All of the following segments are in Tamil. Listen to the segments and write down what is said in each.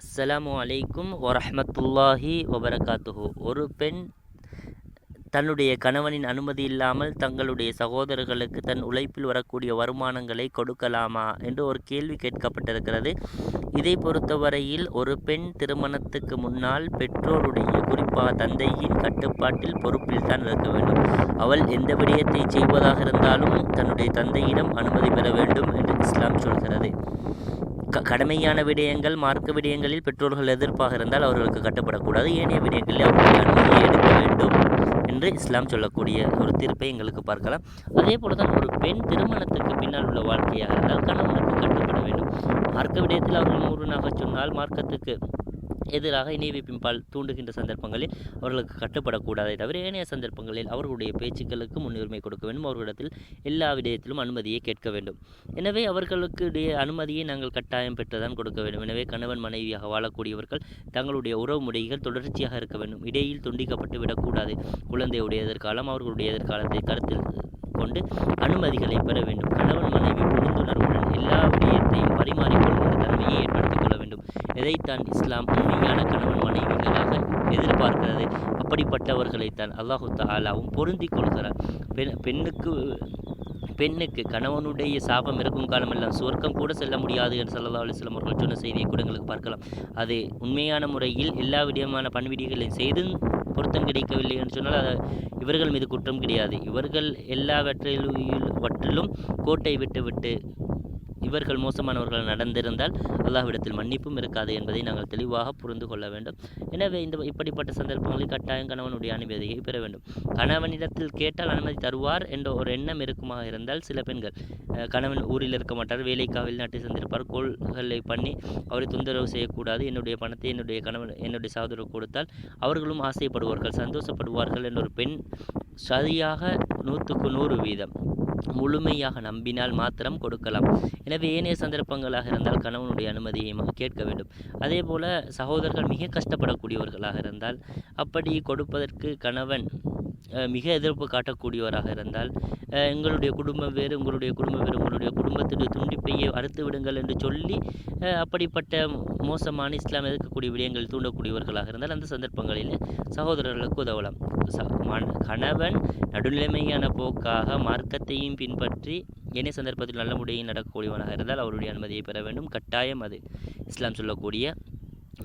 அஸ்ஸலாமு அலைக்கும் வரஹ்மத்துல்லாஹி வபரகாத்துஹு. ஒரு பெண் தன்னுடைய கணவனின் அனுமதி இல்லாமல் தங்களுடைய சகோதரர்களுக்கு தன் உழைப்பில் வரக்கூடிய வருமானங்களை கொடுக்கலாமா என்று ஒரு கேள்வி கேட்கப்பட்டிருக்கிறது. இதை பொறுத்தவரையில் ஒரு பெண் திருமணத்துக்கு முன்னால் பெற்றோருடைய குறிப்பாக தந்தையின் கட்டுப்பாட்டில் பொறுப்பில் தான் இருக்க வேண்டும். அவள் எந்த விடயத்தை செய்வதாக இருந்தாலும் தன்னுடைய தந்தையிடம் அனுமதி பெற வேண்டும் என்று இஸ்லாம் சொல்கிறது. க கடமையான விடயங்கள் மார்க்க விடயங்களில் பெற்றோர்கள் எதிர்ப்பாக இருந்தால் அவர்களுக்கு கட்டப்படக்கூடாது. ஏனைய விடயங்களில் அவர்களுடைய அனுமதியை எடுக்க வேண்டும் என்று இஸ்லாம் சொல்லக்கூடிய ஒரு தீர்ப்பை எங்களுக்கு பார்க்கலாம். அதே போல தான் ஒரு பெண் திருமணத்துக்கு பின்னால் உள்ள வாழ்க்கையாக இருந்தால் கணவனுக்கு கட்டுப்பட வேண்டும். மார்க்க விடயத்தில் அவர்கள் மூர்வனாக சொன்னால் மார்க்கத்துக்கு எதிராக இணைவிப்பின்பால் தூண்டுகின்ற சந்தர்ப்பங்களில் அவர்களுக்கு கட்டுப்படக்கூடாதே தவிர ஏனைய சந்தர்ப்பங்களில் அவர்களுடைய பேச்சுக்களுக்கு முன்னுரிமை கொடுக்க வேண்டும். அவர்களிடத்தில் எல்லா விடயத்திலும் அனுமதியை கேட்க வேண்டும். எனவே அவர்களுக்கு அனுமதியை நாங்கள் கட்டாயம் பெற்றுதான் கொடுக்க வேண்டும். எனவே கணவன் மனைவியாக வாழக்கூடியவர்கள் தங்களுடைய உறவு முறைகள் தொடர்ச்சியாக இருக்க வேண்டும். இடையில் துண்டிக்கப்பட்டு விடக்கூடாது. குழந்தையுடைய எதிர்காலம் அவர்களுடைய எதிர்காலத்தை கருத்தில் கொண்டு அனுமதிகளை பெற வேண்டும். கணவன் இதைத்தான் இஸ்லாம் உண்மையான கணவன் மனைவிகளாக எதிர்பார்க்கிறது. அப்படிப்பட்டவர்களைத்தான் அல்லாஹு தாலாவும் பொருந்தி கொள்கிறார் பெண் பெண்ணுக்கு பெண்ணுக்கு கணவனுடைய சாபம் இருக்கும் காலமெல்லாம் சுவர்க்கம் கூட செல்ல முடியாது என்று சல்லா அலிஸ்லாம் அவர்கள் சொன்ன செய்தியை கூட எங்களுக்கு பார்க்கலாம். அது உண்மையான முறையில் எல்லா விதமான பண்பிடிகளையும் செய்தும் பொருத்தம் கிடைக்கவில்லை என்று சொன்னால் அது இவர்கள் மீது குற்றம் கிடையாது. இவர்கள் எல்லாவற்றிலும் கோட்டை விட்டு விட்டு இவர்கள் மோசமானவர்கள் நடந்திருந்தால் அல்லாஹ்விடத்தில் மன்னிப்பும் இருக்காது என்பதை நாங்கள் தெளிவாக புரிந்து கொள்ள வேண்டும். எனவே இந்த இப்படிப்பட்ட சந்தர்ப்பங்களில் கட்டாயம் கணவனுடைய அனுமதியை பெற வேண்டும். கணவனிடத்தில் கேட்டால் அனுமதி தருவார் என்ற ஒரு எண்ணம் இருக்குமாக இருந்தால் சில பெண்கள் கணவன் ஊரில் இருக்க மாட்டார் வேலைக்காக வெளிநாட்டில் சென்றிருப்பார் கோள்களை பண்ணி அவரை தொந்தரவு செய்யக்கூடாது. என்னுடைய பணத்தை என்னுடைய கணவன் என்னுடைய சகோதரர் கொடுத்தால் அவர்களும் ஆசைப்படுவார்கள் சந்தோஷப்படுவார்கள் என்ற ஒரு பெண் சரியாக நூற்றுக்கு நூறு வீதம். முழுமையாக நம்பினால் மாத்திரம் கொடுக்கலாம். எனவே ஏனைய சந்தர்ப்பங்களாக இருந்தால் கணவனுடைய அனுமதியை கேட்க வேண்டும். அதே போல் சகோதரர்கள் மிக கஷ்டப்படக்கூடியவர்களாக இருந்தால் அப்படி கொடுப்பதற்கு கணவன் மிக எதிர்ப்பு காட்டக்கூடியவராக இருந்தால் எங்களுடைய குடும்பம் வேறு உங்களுடைய குடும்பம் வேறு உங்களுடைய குடும்பத்துடைய துண்டிப்பையை அறுத்து விடுங்கள் என்று சொல்லி அப்படிப்பட்ட மோசமான இஸ்லாம் எதிர்க்கக்கூடிய விடயங்கள் தூண்டக்கூடியவர்களாக இருந்தால் அந்த சந்தர்ப்பங்களில் சகோதரர்களுக்கு உதவலாம். கணவன் நடுநிலைமையான போக்காக மார்க்கத்தையும் பின்பற்றி என்ன சந்தர்ப்பத்தில் நல்ல முறையில் நடக்கக்கூடியவனாக இருந்தால் அவருடைய அனுமதியை பெற வேண்டும். கட்டாயம் அது. இஸ்லாம் சொல்லக்கூடிய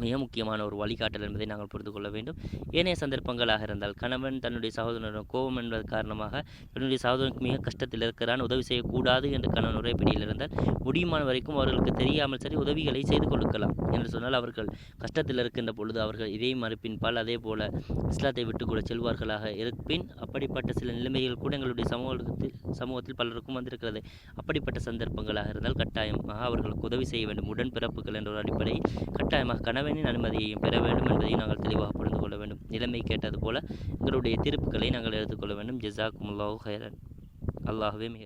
மிக முக்கியமான ஒரு வழிகாட்டல் என்பதை நாங்கள் புரிந்து கொள்ள வேண்டும். ஏனைய சந்தர்ப்பங்களாக இருந்தால் கணவன் தன்னுடைய சகோதரனுடன் கோபம் என்பது காரணமாக தன்னுடைய சகோதரனுக்கு மிக கஷ்டத்தில் இருக்கிறான் உதவி செய்யக்கூடாது என்று கணவன் உரைப்படியில் இருந்தால் முடியுமான வரைக்கும் அவர்களுக்கு தெரியாமல் சரி உதவிகளை செய்து கொடுக்கலாம் என்று சொன்னால் அவர்கள் கஷ்டத்தில் இருக்கின்ற பொழுது அவர்கள் இதே மறுப்பின் பால் அதே போல இஸ்லாத்தை விட்டு கூட செல்வார்களாக இருப்பின் அப்படிப்பட்ட சில நிலைமைகள் கூட எங்களுடைய சமூகத்தில் சமூகத்தில் பலருக்கும் வந்திருக்கிறது. அப்படிப்பட்ட சந்தர்ப்பங்களாக இருந்தால் கட்டாயமாக அவர்களுக்கு உதவி செய்ய வேண்டும். உடன்பிறப்புகள் என்ற ஒரு அடிப்படை கட்டாயமாக கணவன் கணவனின் அனுமதியையும் பெற வேண்டும் என்பதையும் நாங்கள் தெளிவாக புரிந்து கொள்ள வேண்டும். நிலைமை கேட்டது போல எங்களுடைய தீர்ப்புகளை நாங்கள் எடுத்துக்கொள்ள வேண்டும். ஜிசாக்கும் ஹைரன் அல்லாஹுவே மிக